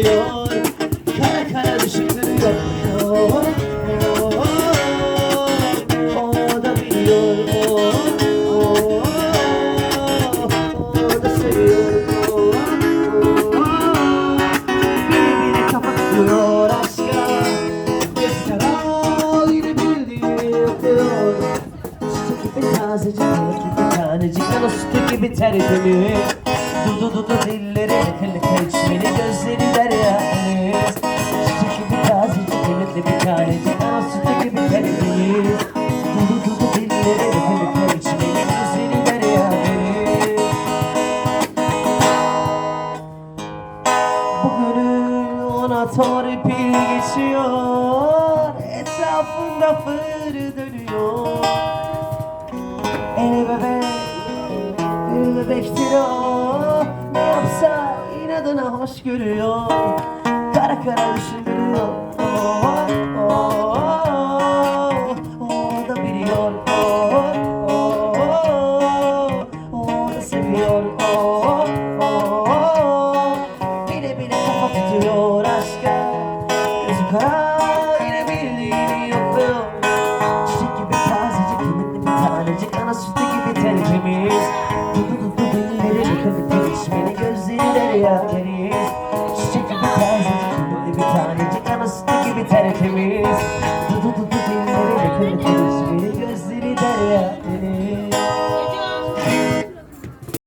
yapıyor Kara kara düşündürüyor oh, oh, oh, O da biliyor oh, oh, oh, O da seviyor oh, oh, oh. Tutuyor aşka Kara yine bildiğini yapıyor Çiçek gibi tazecik, gibi tanecik Ana sütü gibi tertemiz Dudu dudu dilleri, lıkır içmeli Gözleri derya deniz Çiçek gibi tazecik, balık gibi tanecik Ana sütü gibi tertemiz Dudu dudu dilleri, lıkır içmeli Gözleri derya deniz Bugünün ona torpil geçiyor Etrafında fır dönüyor El bebek, bir bebektir o inadına hoş görüyor Kara kara düşünüyor oh, oh, oh, Dana sütü gibi tertemiz. Dudu dudu dilleri Yıkadık içmeni gözleri yelteniz Çiçek gibi terzi Şimdi bir tanecik Dana sütü gibi tertemiz. Dudu dudu dilleri Yıkadık içmeni gözleri derya